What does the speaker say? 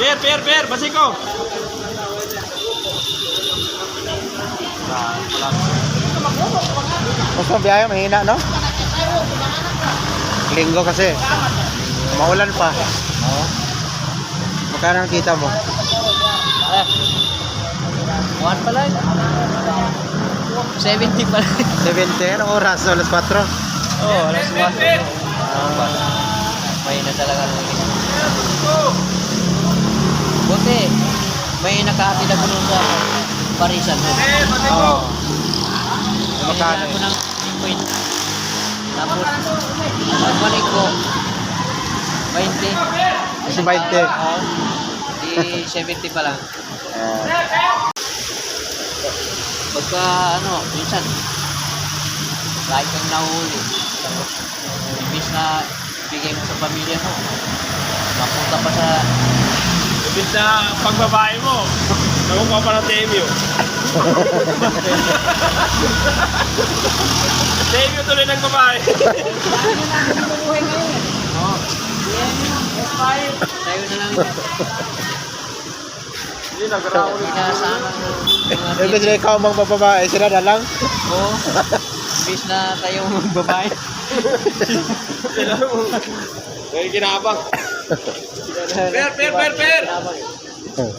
Per, per, per, basiko. Gusto mo biyahe, mahina, no? Linggo kasi. Maulan pa. Oo. Magkano kita mo? Ah. One pala. 70 pala. 70, anong oras? Alas 4? oh, alas 1. May na talaga. Buti. May nakahatid ako nun sa parisan. Per, basiko. Oo. Kailangan Magkano? ko ng liquid. Tapos, pagbalik ko, 20. Kasi 20. Oo. Di 70 pa lang. Ah. Pagka ano, minsan, kahit kang nahuli, tapos, imbis na bigay mo sa pamilya mo, mapunta pa sa, Ibig na pagbabae mo. Nakuha pa ng Temyo. Temyo tuloy ng babae. oh, tayo na lang, Hindi, ulit. inaasahan ng mga Imbes na ikaw mang sila na lang. Oo. Imbis na tayo magbabae. Sila mo. May kinabang. পের পের পের পের। হ্যাঁ।